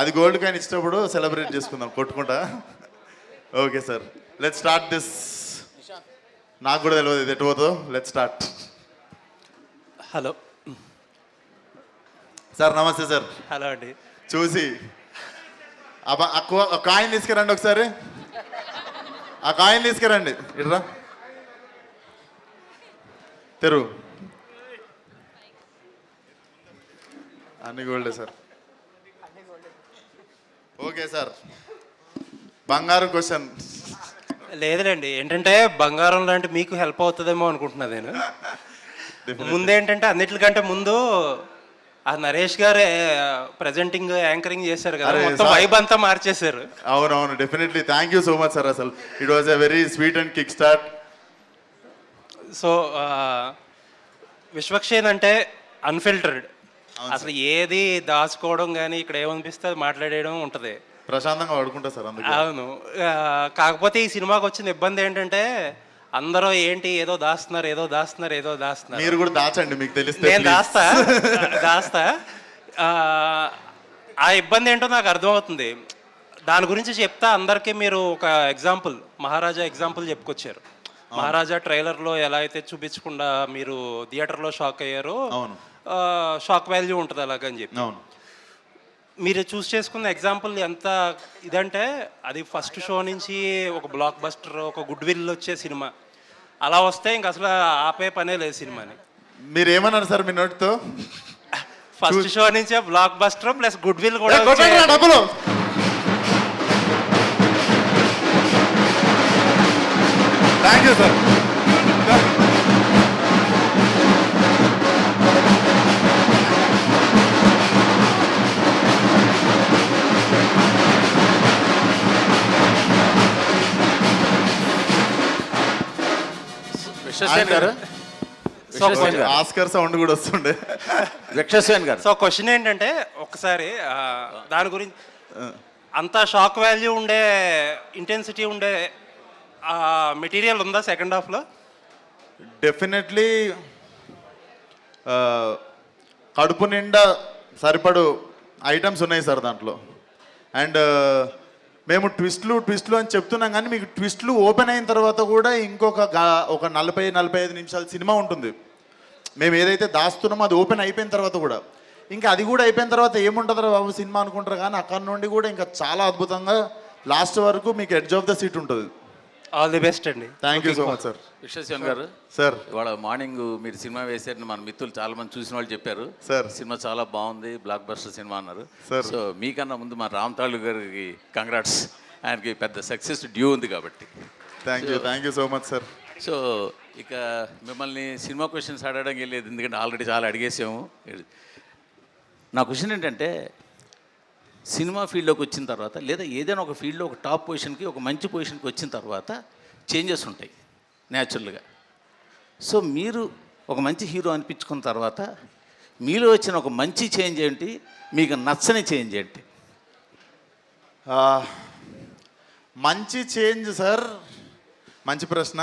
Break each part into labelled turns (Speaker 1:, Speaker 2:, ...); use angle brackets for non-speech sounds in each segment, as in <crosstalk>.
Speaker 1: అది gold coin ఇచ్చినప్పుడు celebrate చేసుకుందాం కొట్టుకుంటా? Okay sir. Let start this నాకు కూడా తెలియదు ఇది ఎటు పోతుందో. Let start
Speaker 2: hello.
Speaker 1: సార్ నమస్తే సార్.
Speaker 2: హలో అండి.
Speaker 1: చూసి. అబ్బా ఆ కాయిన్ తీసుకురండి ఒకసారి. ఆ కాయిన్ తీసుకురండి. ఇట్రా. తెరు అన్ని గోల్డే సార్. Okay sir. బంగారు క్వశ్చన్.
Speaker 2: లేదులేండి ఏంటంటే బంగారం లాంటి మీకు హెల్ప్ అవుతుందేమో అనుకుంటున్నా నేను. ముందేంటంటే అన్నిటికంటే ముందు ఆ నరేష్ గారు ప్రజెంటింగ్ యాంకరింగ్ చేశారు కదా మొత్తం. వైబ్ అంతా మార్చేశారు.
Speaker 1: అవునవును definitely thank you so much sir అసలు. It was a very sweet and kick start
Speaker 2: so Vishwaksen అంటే అన్ఫిల్టర్డ్ అసలు ఏది దాచుకోవడం కానీ ఇక్కడ ఏమనిపిస్తే అది మాట్లాడేయడం ఉంటుంది.
Speaker 1: ప్రశాంతంగా పడుకుంటా సార్ అందుకే.
Speaker 2: అవును. కాకపోతే ఈ సినిమాకి వచ్చిన ఇబ్బంది ఏంటంటే అందరూ ఏంటి ఏదో దాస్తున్నారు ఏదో దాస్తున్నారు ఏదో దాస్తున్నారు.
Speaker 1: మీరు కూడా దాచండి మీకు తెలిస్తే
Speaker 2: నేను. దాస్తా దాస్తా. ఆ, ఇబ్బంది ఏంటో నాకు అర్థమవుతుంది. దాని గురించి చెప్తా అందరికీ మీరు ఒక ఎగ్జాంపుల్ మహారాజా ఎగ్జాంపుల్ చెప్పుకొచ్చారు. మహారాజా ట్రైలర్లో ఎలా అయితే చూపించకుండా మీరు థియేటర్లో షాక్ అయ్యారో
Speaker 1: అవును.
Speaker 2: షాక్ వాల్యూ ఉంటుంది అలాగని చెప్పి.
Speaker 1: అవును.
Speaker 2: మీరు చూస్ చేసుకున్న ఎగ్జాంపుల్ ఎంత ఇదంటే అది ఫస్ట్ షో నుంచి ఒక బ్లాక్ బస్టర్ ఒక గుడ్ విల్ వచ్చే సినిమా. అలా వస్తే ఇంక అసలు ఆపే పనే లేదు సినిమాని.
Speaker 1: మీరు ఏమన్నారు సార్ మీ నోటితో?
Speaker 2: ఫస్ట్ షో నుంచే blockbuster plus goodwill కూడా
Speaker 1: డబ్బులు! థ్యాంక్ యూ సార్
Speaker 3: విశ్వసేన్ గారు. గారు.
Speaker 1: ఆస్కర్ సౌండ్ కూడా వస్తుండే.
Speaker 3: విశ్వసేన్ గారు.
Speaker 2: సో క్వశ్చన్ ఏంటంటే ఒకసారి ఆ, దాని గురించి అంత షాక్ వాల్యూ ఉండే ఇంటెన్సిటీ ఉండే మెటీరియల్ ఉందా సెకండ్ హాఫ్లో?
Speaker 1: డెఫినెట్లీ కడుపు నిండా సరిపడు ఐటమ్స్ ఉన్నాయి సార్ దాంట్లో. అండ్ మేము ట్విస్ట్లు ట్విస్ట్లు అని చెప్తున్నాం కానీ మీకు ట్విస్ట్లు ఓపెన్ అయిన తర్వాత కూడా ఇంకొక ఒక నలభై నలభై ఐదు నిమిషాల సినిమా ఉంటుంది. మేము ఏదైతే దాస్తున్నామో అది ఓపెన్ అయిపోయిన తర్వాత కూడా. ఇంకా అది కూడా అయిపోయిన తర్వాత ఏముంటుందో బాబు సినిమా అనుకుంటారు కానీ అక్కడ నుండి కూడా ఇంకా చాలా అద్భుతంగా లాస్ట్ వరకు మీకు ఎడ్జ్ ఆఫ్ ద సీట్ ఉంటుంది.
Speaker 2: ఆల్ ది బెస్ట్ అండి.
Speaker 1: Thank you so much sir
Speaker 3: Vishwaksen గారు
Speaker 1: సార్
Speaker 3: ఇవాళ మార్నింగ్ మీరు సినిమా వేసారని మన మిత్రులు చాలా మంది చూసిన వాళ్ళు చెప్పారు.
Speaker 1: సార్.
Speaker 3: సినిమా చాలా బాగుంది బ్లాక్ బస్టర్ సినిమా అన్నారు.
Speaker 1: సార్.
Speaker 3: సో మీకన్నా ముందు మా రామ్ తాళు గారికి కంగ్రాట్స్ ఆయనకి పెద్ద సక్సెస్ డ్యూ ఉంది కాబట్టి.
Speaker 1: Thank you thank you so much sir
Speaker 3: so ఇక మిమ్మల్ని సినిమా క్వశ్చన్స్ అడగడం లేదు ఎందుకంటే ఆల్రెడీ చాలా అడిగేసాము నా క్వశ్చన్ ఏంటంటే సినిమా ఫీల్డ్లోకి వచ్చిన తర్వాత లేదా ఏదైనా ఒక ఫీల్డ్లో ఒక టాప్ పొజిషన్కి ఒక మంచి పొజిషన్కి వచ్చిన తర్వాత చేంజెస్ ఉంటాయి న్యాచురల్గా. సో మీరు ఒక మంచి హీరో అనిపించుకున్న తర్వాత మీలో వచ్చిన ఒక మంచి చేంజ్ ఏంటి? మీకు నచ్చని చేంజ్ ఏంటి?
Speaker 1: మంచి చేంజ్ సార్ మంచి ప్రశ్న.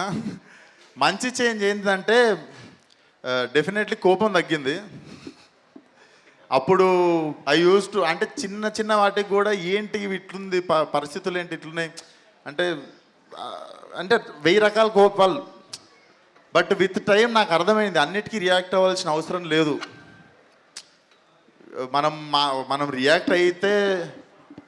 Speaker 1: మంచి చేంజ్ ఏంటంటే డెఫినెట్లీ కోపం తగ్గింది. అప్పుడు ఐ యూస్ టు అంటే చిన్న చిన్న వాటికి కూడా ఏంటి ఇవి ఇట్లుంది ప- పరిస్థితులు ఏంటి ఇట్లున్నాయి? అంటే అంటే వెయ్యి రకాల కోపాలు. బట్ విత్ టైం నాకు అర్థమైంది అన్నిటికీ రియాక్ట్ అవ్వాల్సిన అవసరం లేదు. మనం మా మనం రియాక్ట్ అయితే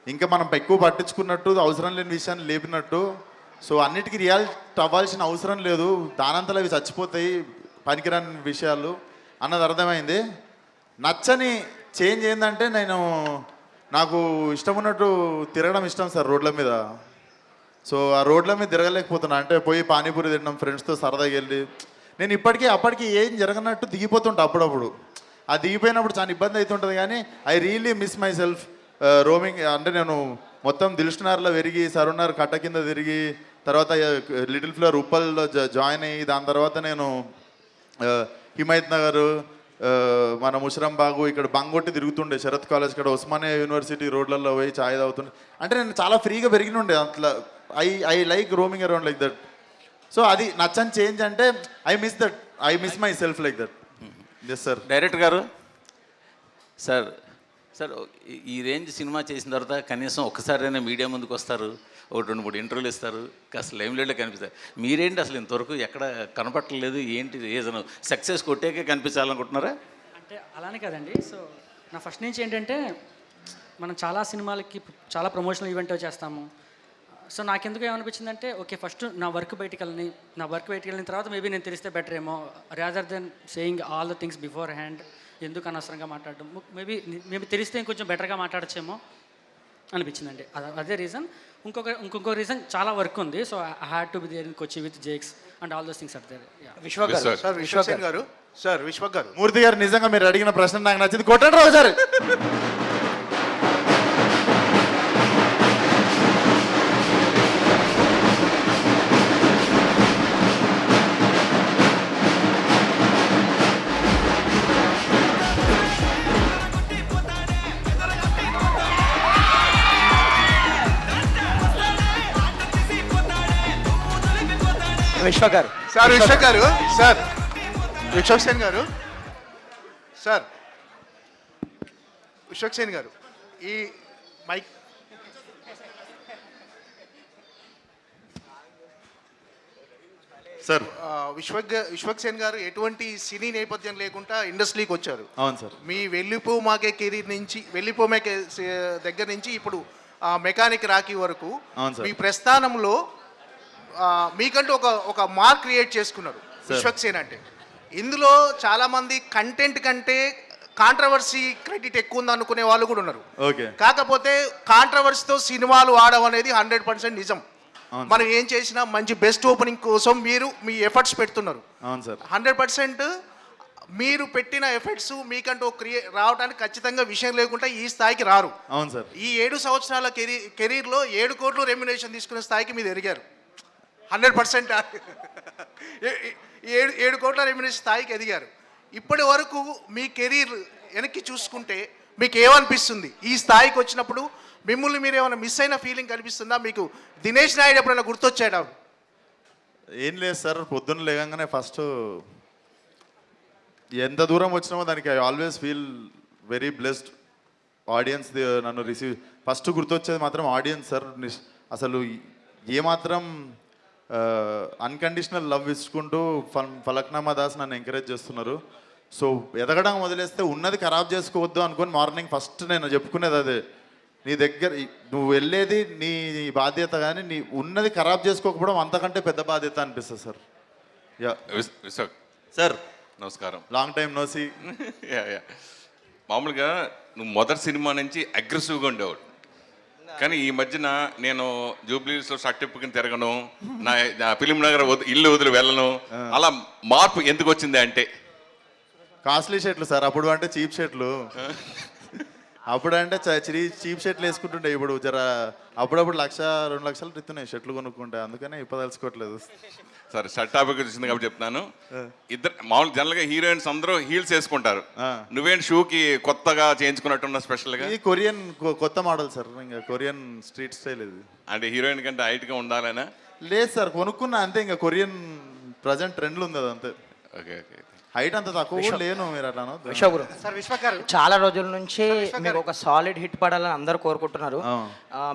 Speaker 1: ఇంకా మనం ఎక్కువ పట్టించుకున్నట్టు అవసరం లేని విషయాన్ని లేపినట్టు. సో అన్నిటికీ రియాక్ట్ అవ్వాల్సిన అవసరం లేదు. దానంతలో అవి చచ్చిపోతాయి పనికిరాని విషయాలు అన్నది అర్థమైంది. నచ్చని చేంజ్ ఏంటంటే నేను నాకు ఇష్టం ఉన్నట్టు తిరగడం ఇష్టం సార్ రోడ్ల మీద. సో ఆ రోడ్ల మీద తిరగలేకపోతున్నా. అంటే పోయి పానీపూరి తినడం ఫ్రెండ్స్తో సరదాగా వెళ్ళి. నేను ఇప్పటికీ అప్పటికి ఏం జరగనట్టు దిగిపోతుంటా అప్పుడప్పుడు. ఆ దిగిపోయినప్పుడు చాలా ఇబ్బంది అవుతుంటుంది కానీ I really miss myself roaming అంటే నేను మొత్తం దిల్షునార్లో పెరిగి సరునార్ కట్ట కింద తిరిగి తర్వాత లిటిల్ ఫ్లవర్ ఉప్పల్లో జా- జాయిన్ అయ్యి దాని తర్వాత నేను హిమాయత్ నగర్ మన ముషరం బాగు ఇక్కడ బంగొట్టి తిరుగుతుండే. శరత్ కాలేజ్ ఇక్కడ ఉస్మానియా యూనివర్సిటీ రోడ్లలో పోయి ఛాయ్ తాగుతుండే. అంటే నేను చాలా ఫ్రీగా పెరిగినుండే అట్లా I I like roaming around like that. So అది నచ్చని చేంజ్ అంటే I miss that. I miss myself like that. Yes sir
Speaker 3: director గారు? సార్ సార్ ఈ- రేంజ్ సినిమా చేసిన తర్వాత కనీసం ఒక్కసారైనా మీడియా ముందుకు వస్తారు ఒకటి రెండు మూడు ఇంటర్వ్యూలు ఇస్తారు. కాస్త లైమ్ కనిపిస్తారు. మీరేంటి అసలు ఇంతవరకు ఎక్కడ కనపట్టలేదు ఏంటి రీజన్? సక్సెస్ కొట్టాకే కనిపించాలనుకుంటున్నారా?
Speaker 4: అంటే అలానే కదండి. సో నా ఫస్ట్ నుంచి ఏంటంటే మనం చాలా సినిమాలకి చాలా ప్రమోషనల్ ఈవెంట్ చేస్తాము. సో నాకెందుకు ఏమనిపించిందంటే ఓకే ఫస్ట్ నా వర్క్ బయటికి వెళ్ళని నా వర్క్ బయటికి వెళ్ళిన తర్వాత మేబీ నేను తెలిస్తే బెటర్ ఏమో. Rather than saying all the things beforehand ఎందుకు అనవసరంగా మాట్లాడడం. మేబీ మేబీ తెలిస్తే ఇంకొంచెం బెటర్గా మాట్లాడచ్చేమో. అనిపించిందండి. అద- అదే రీజన్ ఇంకొక ఇంకొక రీజన్ చాలా వర్క్ ఉంది. So I had to be there in Kochi with Jakes and all those things are there
Speaker 5: Vishwa గారు. సార్ విశ్వసేన్ గారు. సార్ విశ్వ గారు.
Speaker 1: మూర్తి గారు నిజంగా మీరు అడిగిన ప్రశ్న నాకు నచ్చింది. కొట్టండి రావు సార్ <laughs>
Speaker 5: విశ్వ గారు. సార్ విశ్వ గారు సార్. విశ్వక్సేన్ గారు. సార్. విశ్వక్సేన్ గారు. ఈ మైక్.
Speaker 1: సార్.
Speaker 5: ఆ, విశ్వ విశ్వక్సేన్ గారు ఎటువంటి సినీ నేపథ్యం లేకుండా ఇండస్ట్రీకి వచ్చారు.
Speaker 1: అవును సార్.
Speaker 5: మీ వెళ్ళిపో మాకే కెరీర్ నుంచి వెళ్ళిపో మాకే దగ్గర నుంచి ఇప్పుడు మెకానిక్ రాకీ వరకు
Speaker 1: అవును సార్.
Speaker 5: మీ ప్రస్థానంలో మీకంటూ ఒక ఒక మార్క్ క్రియేట్ చేసుకున్నారు విశ్వక్సేన్ అంటే. ఇందులో చాలా మంది కంటెంట్ కంటే కాంట్రవర్సీ క్రెడిట్ ఎక్కువ ఉంది అనుకునే వాళ్ళు కూడా ఉన్నారు.
Speaker 1: ఓకే.
Speaker 5: కాకపోతే కాంట్రవర్సీతో సినిమాలు ఆడడం అనేది హండ్రెడ్ పర్సెంట్ నిజం. మనం ఏం చేసినా మంచి బెస్ట్ ఓపెనింగ్ కోసం మీరు మీ ఎఫర్ట్స్ పెడుతున్నారు.
Speaker 1: అవును సార్
Speaker 5: హండ్రెడ్ పర్సెంట్ మీరు పెట్టిన ఎఫెక్ట్స్ మీకంటూ క్రియే రావడానికి ఖచ్చితంగా విషయం లేకుండా ఈ స్థాయికి రారు.
Speaker 1: అవును సార్
Speaker 5: ఈ ఏడు సంవత్సరాల కెరీ కెరీర్లో ఏడు కోట్లు రెమ్యునేషన్ తీసుకునే స్థాయికి మీరు ఎదిగారు హండ్రెడ్ పర్సెంట్ ఏడు ఏడు కోట్ల రెమ్యునేషన్ స్థాయికి ఎదిగారు. ఇప్పటి వరకు మీ కెరీర్ వెనక్కి చూసుకుంటే మీకు ఏమనిపిస్తుంది? ఈ స్థాయికి వచ్చినప్పుడు మిమ్మల్ని మీరు ఏమైనా మిస్ అయిన ఫీలింగ్ కనిపిస్తుందా? మీకు దినేష్ నాయుడు ఎప్పుడైనా గుర్తొచ్చాడా?
Speaker 1: ఏం లేదు సార్ పొద్దున్న లేగానే ఫస్ట్ ఎంత దూరం వచ్చినామో దానికి I always feel very blessed. Audience నన్ను రిసీవ్ ఫస్ట్ గుర్తొచ్చేది మాత్రం ఆడియన్స్ సార్ అసలు ఏమాత్రం అన్కండిషనల్ లవ్ ఇచ్చుకుంటూ ఫల్ ఫలక్నామా దాస్ నన్ను ఎంకరేజ్ చేస్తున్నారు. సో ఎదగడం వదిలేస్తే ఉన్నది ఖరాబ్ చేసుకోవద్దు అనుకొని మార్నింగ్ ఫస్ట్ నేను చెప్పుకునేది అదే. నీ దగ్గర నువ్వు వెళ్ళేది నీ బాధ్యత కానీ నీ ఉన్నది ఖరాబ్ చేసుకోకపోవడం అంతకంటే పెద్ద బాధ్యత అనిపిస్తుంది సార్. యా. సార్.
Speaker 6: నమస్కారం.
Speaker 1: లాంగ్ టైం నోసి
Speaker 6: యా యా. మామూలుగా నువ్వు మొదటి సినిమా నుంచి అగ్రెసివ్గా ఉండేవాడు. కానీ ఈ మధ్యన నేను జూబ్లీస్లో షర్ట్ ఇప్పుకుని తిరగను నా ఫిలిం నగర్ ఇల్లు వదిలి వెళ్ళను. అలా మార్పు ఎందుకు వచ్చింది అంటే?
Speaker 1: కాస్ట్లీ షర్ట్లు సార్ అప్పుడు అంటే చీప్ షర్ట్లు. అప్పుడు అంటే చీప్ షర్ట్లు వేసుకుంటుండే. ఇప్పుడు జర అప్పుడప్పుడు లక్ష రెండు లక్షలు తిత్తున్నాయి షర్ట్లు కొనుక్కుంటే. అందుకనే ఇప్పుడు తెలుసుకోవట్లేదు
Speaker 6: సరే షర్ట్ టాపిక్ వచ్చింది కాబట్టి చెప్తున్నాను. ఇద్దరు మామూలు జనరల్గా హీరోయిన్స్ అందరూ హీల్స్ వేసుకుంటారు.
Speaker 1: ఆ.
Speaker 6: నువ్వేంటి షూకి కొత్తగా చేయించుకున్నట్టున్న స్పెషల్గా?
Speaker 1: ఇది కొరియన్ కొ- కొత్త మోడల్ సార్. ఇంకా కొరియన్ స్ట్రీట్ స్టైల్ ఇది.
Speaker 6: అంటే హీరోయిన్ కంటే హైట్గా ఉండాలనా?
Speaker 1: లేదు సార్ కొనుక్కున్నా అంతే. ఇంకా కొరియన్ ప్రజెంట్ ట్రెండ్లు ఉంది అది అంతే
Speaker 6: ఓకే ఓకే.
Speaker 1: హైట్ అంత తక్కువ లేను మీరు అట్లా.
Speaker 7: విశ్వగురు. చాలా రోజుల నుంచి మీకు ఒక సాలిడ్ హిట్ పడాలని అందరూ కోరుకుంటున్నారు.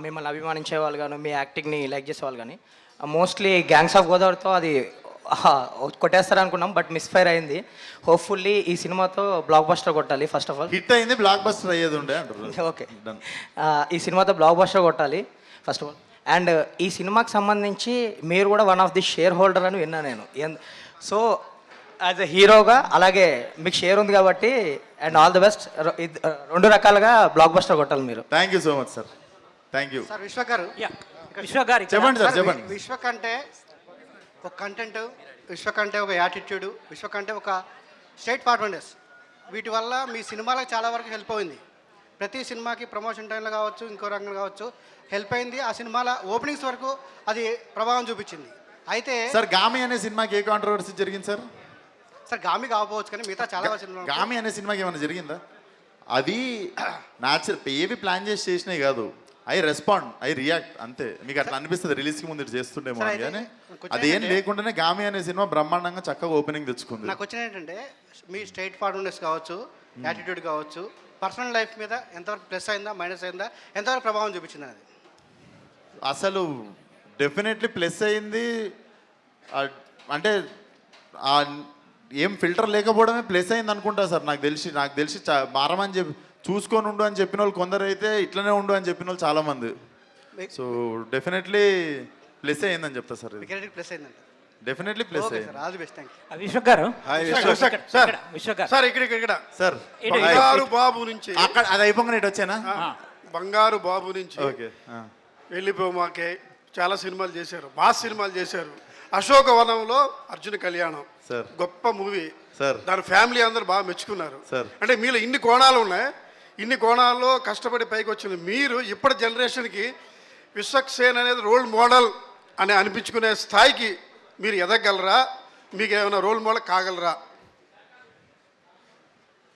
Speaker 7: మిమ్మల్ని అభిమానించే వాళ్ళు కానీ మీ యాక్టింగ్ని లైక్ చేసే వాళ్ళు కానీ మోస్ట్లీ గ్యాంగ్స్ ఆఫ్ గోదావరితో అది ఆహా, కొట్టేస్తారు అనుకున్నాం బట్ మిస్ఫైర్ అయింది. హోప్ఫుల్లీ ఈ సినిమాతో బ్లాక్ బస్టర్ కొట్టాలి ఫస్ట్ ఆఫ్ ఆల్
Speaker 1: హిట్ అయింది బ్లాక్ బస్టర్ అయ్యేది ఉండే
Speaker 7: ఓకే. ఈ సినిమాతో బ్లాక్ బస్టర్ కొట్టాలి ఫస్ట్ ఆఫ్ ఆల్ అండ్ ఈ సినిమాకి సంబంధించి మీరు కూడా one of the shareholder అని విన్నా నేను. సో యాజ్ ఎ హీరోగా అలాగే మీకు షేర్ ఉంది కాబట్టి అండ్ ఆల్ ది బెస్ట్ రెండు రకాలుగా బ్లాక్ బస్టర్ కొట్టాలి మీరు.
Speaker 1: Thank you so much sir thank you
Speaker 8: sir Vishwa గారు.
Speaker 4: విశ్వ గారి
Speaker 1: చెప్పండి సార్ చెప్పండి.
Speaker 8: విశ్వ కంటే ఒక కంటెంట్ విశ్వ కంటే ఒక యాటిట్యూడ్ విశ్వ కంటే ఒక స్ట్రైట్ ఫార్వర్డ్నెస్ వీటి వల్ల మీ సినిమాలకు చాలా వరకు హెల్ప్ అయింది. ప్రతి సినిమాకి ప్రమోషన్ టైంలో కావచ్చు ఇంకో రంగంలో కావచ్చు హెల్ప్ అయింది. ఆ సినిమాల ఓపెనింగ్స్ వరకు అది ప్రభావం చూపించింది. అయితే
Speaker 1: సార్ గామి అనే సినిమాకి ఏ కాంట్రవర్సీ జరిగింది సార్
Speaker 8: సార్ గామి కాకపోవచ్చు కానీ మిగతా చాలా సినిమాలు
Speaker 1: గామి అనే సినిమాకి ఏమైనా జరిగిందా? అది న్యాచురల్ ఏవి ప్లాన్ చేసి చేసినాయి కాదు. ఐ రెస్పాండ్ ఐ రియాక్ట్ అంతే. మీకు అట్లా అనిపిస్తుంది రిలీజ్కి ముందు ఇటు చేస్తుండేమో కానీ అదేం లేకుండానే గామి అనే సినిమా బ్రహ్మాండంగా చక్కగా ఓపెనింగ్ తెచ్చుకుంది.
Speaker 8: నాకు వచ్చిన ఏంటంటే మీ స్ట్రైట్ ఫార్వర్డ్నెస్ కావచ్చు యాటిట్యూడ్ కావచ్చు పర్సనల్ లైఫ్ మీద ఎంతవరకు ప్లస్ అయిందా మైనస్ అయిందా ఎంతవరకు ప్రభావం చూపించింది అది
Speaker 1: అసలు డెఫినెట్లీ ప్లస్ అయింది. అంటే ఏం ఫిల్టర్ లేకపోవడమే ప్లస్ అయింది అనుకుంటా సార్. నాకు తెలిసి నాకు తెలిసి చా- మారమని చెప్పి చూసుకొని ఉండు అని చెప్పిన వాళ్ళు కొందరు అయితే ఇట్లనే ఉండు అని చెప్పిన వాళ్ళు చాలా మంది సో డెఫినెట్లీ ప్లస్ అయిందని చెప్తా సార్
Speaker 8: ప్లస్ అయిందంట
Speaker 1: డెఫినెట్లీ ప్లస్
Speaker 8: సార్
Speaker 9: విశ్వక్ గారు?
Speaker 10: సార్.
Speaker 9: విశ్వక్ గారు
Speaker 10: సార్ ఇక్కడ
Speaker 1: సార్
Speaker 10: బంగారు బాబు నుంచి.
Speaker 1: అక్కడ అది అయిపోగానే ఇటు వచ్చానా?
Speaker 10: బంగారు బాబు నుంచి
Speaker 1: ఓకే
Speaker 10: వెళ్ళిపోమాకే చాలా సినిమాలు చేశారు. మాస్ సినిమాలు చేశారు. అశోకవనంలో అర్జున కళ్యాణం.
Speaker 1: సార్.
Speaker 10: గొప్ప మూవీ.
Speaker 1: సార్.
Speaker 10: దాని ఫ్యామిలీ అందరూ బాగా మెచ్చుకున్నారు.
Speaker 1: సార్.
Speaker 10: అంటే మీలో ఇన్ని కోణాలు ఉన్నాయి. ఇన్ని కోణాల్లో కష్టపడి పైకి వచ్చిన మీరు ఇప్పటి జనరేషన్కి విశ్వక్ సేన్ అనేది రోల్ మోడల్ అని అనిపించుకునే స్థాయికి మీరు ఎదగలరా? మీకు ఏమైనా రోల్ మోడల్ కాగలరా?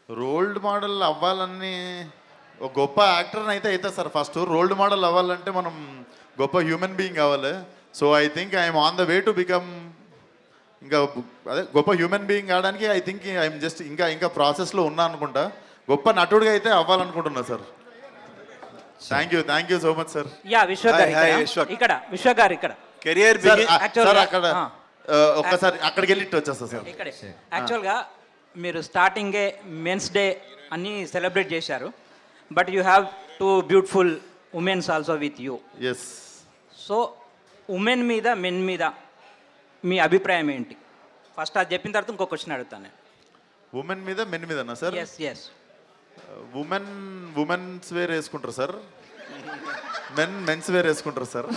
Speaker 1: రోల్డ్ మోడల్ అవ్వాలని ఒక గొప్ప యాక్టర్ని అయితే అవుతా సార్ ఫస్ట్. రోల్డ్ మోడల్ అవ్వాలంటే మనం గొప్ప హ్యూమన్ బీయింగ్ కావాలి. So I think I'm on the way to become ఇంకా అదే గొప్ప హ్యూమన్ బీయింగ్ కావడానికి ఐ థింక్ ఐఎమ్ జస్ట్ ఇంకా ఇంకా ప్రాసెస్లో ఉన్నా అనుకుంటా. గొప్ప నటుడిగా అయితే అవ్వాలనుకుంటున్నా sir thank you thank you so much sir
Speaker 9: yeah Vishwak garu
Speaker 11: Hi, hi,
Speaker 9: ఇక్కడ.
Speaker 11: విశ్వక్
Speaker 9: గారు ఇక్కడ.
Speaker 11: కెరియర్
Speaker 1: సార్
Speaker 11: బిగి
Speaker 1: అక్కడ
Speaker 9: ఆ.
Speaker 1: ఆ, ఒక్కసారి అక్కడికి వెళ్ళి వచ్చేస్తా సార్
Speaker 9: ఇక్కడే. యాక్చువల్గా మీరు స్టార్టింగే మెన్స్ డే అన్నీ సెలబ్రేట్ చేశారు. But you have two beautiful womens also with you
Speaker 1: yes
Speaker 9: so women మీద మెన్ మీద మీ అభిప్రాయం ఏంటి? ఫస్ట్ అది చెప్పిన తర్వాత ఇంకో క్వశ్చన్ అడుగుతాను నేను.
Speaker 1: ఉమెన్ మీద men మీదనా sir
Speaker 9: yes yes
Speaker 1: women women's wear వేసుకుంటారు సార్ మెన్ మెన్స్ వేర్ వేసుకుంటారు సార్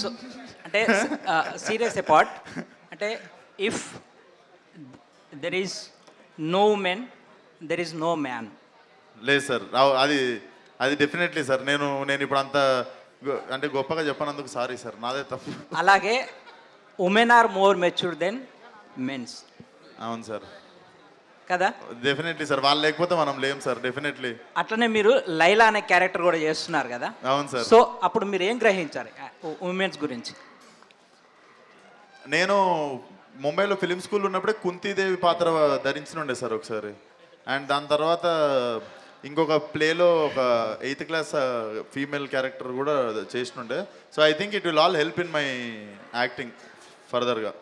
Speaker 9: సో అంటే సీరియస్ అపార్ట్ అంటే if there is no women there is no man
Speaker 1: లేదు సార్ అది అది డెఫినెట్లీ సార్ నేను నేను ఇప్పుడు అంత అంటే గొప్పగా చెప్పనందుకు సారీ సార్ నాదే తప్పు.
Speaker 9: అలాగే women are more mature than mens
Speaker 1: అవును సార్.
Speaker 9: కదా?
Speaker 1: Definitely sir. వాళ్ళు లేకపోతే మనం లేం సార్. డెఫినెట్లీ
Speaker 9: అట్లనే మీరు లైలా అనే క్యారెక్టర్ కూడా చేస్తున్నారు కదా?
Speaker 1: అవును సార్.
Speaker 9: సో అప్పుడు మీరు ఏం గ్రహించారు? ఉమెన్స్ గురించి.
Speaker 1: నేను ముంబైలో ఫిలిం స్కూల్ ఉన్నప్పుడే కుంతీదేవి పాత్ర ధరించిన ఉండే సార్ ఒకసారి. అండ్ దాని తర్వాత ఇంకొక ప్లేలో ఒక ఎయిత్ క్లాస్ ఫీమేల్ క్యారెక్టర్ కూడా చేసినుండే so I think it will all help in my acting ఫర్దర్గా.